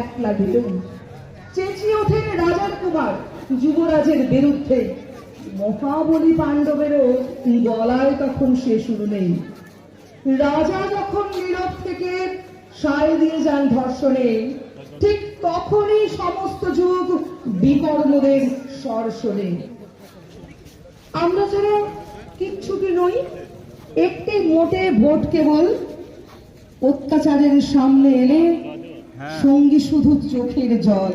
একলা দিলেন চেঁচিয়ে ওঠেন রাজার কুমার যুবরাজের বিরুদ্ধে। পাণ্ডবেরও গলায় তখন সে শুরু নেই। রাজা যখন নীরব থেকে সায় দিয়ে যান ধর্ষণে, ঠিক তখনই সমস্ত যুগ বিকর্মদের স্বর আমরা যারা কিচ্ছুটি নই, একটি মোটে ভোট কেবল অত্যাচারের সামনে এলে সঙ্গী শুধু চোখের জল।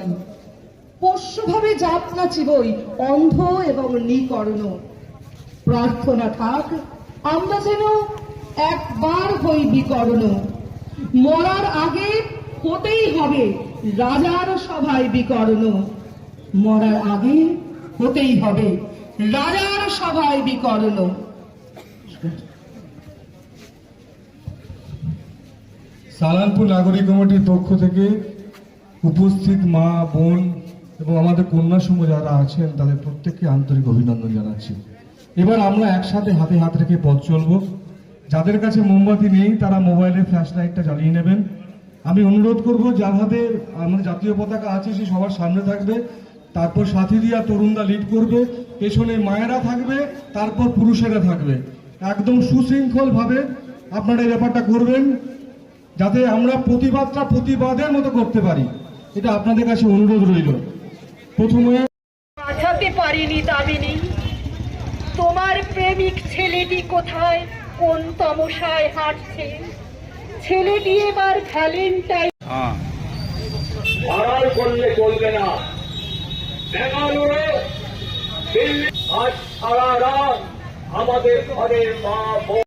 পোষ্যভাবে যাত্রা চিবই, অন্ধ এবং নিকর্ণ। প্রার্থনা থাক, আমরা যেন একবার হই বিকর্ণ। মরার আগে হতেই হবে রাজার সভায় বিকর্ণ। মরার আগে হতেই হবে রাজার সভায় বিকর্ণ। সালানপুর নাগরিক কমিটির পক্ষ থেকে উপস্থিত মা, বোন এবং আমাদের কন্যা সমূহ যারা আছেন, তাদের প্রত্যেককে আন্তরিক অভিনন্দন জানাচ্ছি। এবার আমরা একসাথে হাতে হাত রেখে পথ চলবো। যাদের কাছে মোমবাতি নেই, তারা মোবাইলের ফ্ল্যাশ লাইটটা জ্বালিয়ে নেবেন। আমি অনুরোধ করব, যার হাতে আমাদের জাতীয় পতাকা আছে, সে সবার সামনে থাকবে। তারপর সাথী দিয়া তরুণরা লিড করবে। পেছনে মায়েরা থাকবে, তারপর পুরুষেরা থাকবে। একদম সুশৃঙ্খল ভাবে আপনারা এই ব্যাপারটা করবেন। যাতে আমরা প্রতিবাদটা প্রতিবাদের মতো করতে পারি। এটা আপনাদের কাছে অনুরোধ রইল। প্রথমে বাঁচাতে পারিনি দামিনী। তোমার প্রেমিক ছেলেটি কোথায়? কোন তমসায় হাঁটছে ছেলেটি এবার ভ্যালেন্টাইন আড়াল করলে চলবে না। বেঙ্গালুরু দিল্লি আজ সারা রাত আমাদের ঘরের মা বোন